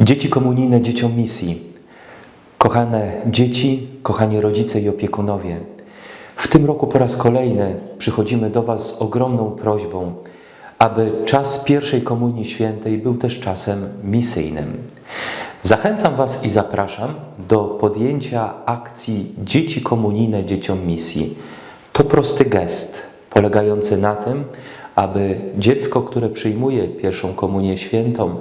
Dzieci komunijne dzieciom misji. Kochane dzieci, kochani rodzice i opiekunowie, w tym roku po raz kolejny przychodzimy do Was z ogromną prośbą, aby czas pierwszej Komunii Świętej był też czasem misyjnym. Zachęcam Was i zapraszam do podjęcia akcji Dzieci Komunijne Dzieciom Misji. To prosty gest polegający na tym, aby dziecko, które przyjmuje pierwszą Komunię Świętą,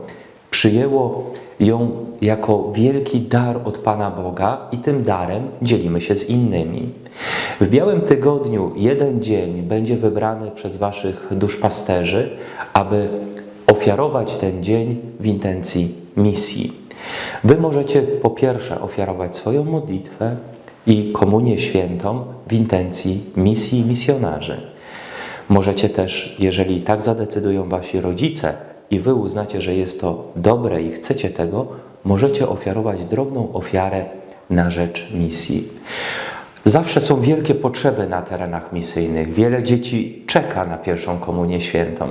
przyjęło ją jako wielki dar od Pana Boga i tym darem dzielimy się z innymi. W Białym Tygodniu jeden dzień będzie wybrany przez Waszych duszpasterzy, aby ofiarować ten dzień w intencji misji. Wy możecie po pierwsze ofiarować swoją modlitwę i komunię świętą w intencji misji misjonarzy. Możecie też, jeżeli tak zadecydują wasi rodzice i wy uznacie, że jest to dobre i chcecie tego, możecie ofiarować drobną ofiarę na rzecz misji. Zawsze są wielkie potrzeby na terenach misyjnych. Wiele dzieci czeka na pierwszą komunię świętą.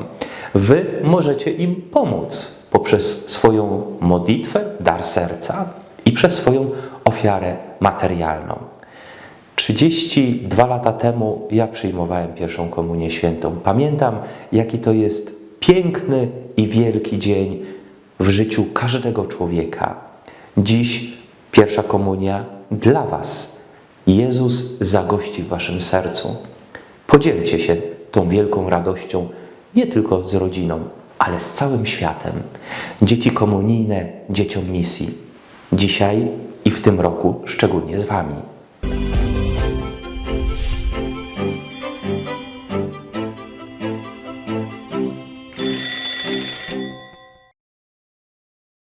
Wy możecie im pomóc poprzez swoją modlitwę, dar serca i przez swoją ofiarę materialną. 32 lata temu ja przyjmowałem pierwszą komunię świętą. Pamiętam, jaki to jest piękny i wielki dzień w życiu każdego człowieka. Dziś pierwsza komunia dla Was. Jezus zagości w Waszym sercu. Podzielcie się tą wielką radością nie tylko z rodziną, ale z całym światem. Dzieci komunijne, dzieciom misji. Dzisiaj i w tym roku szczególnie z Wami.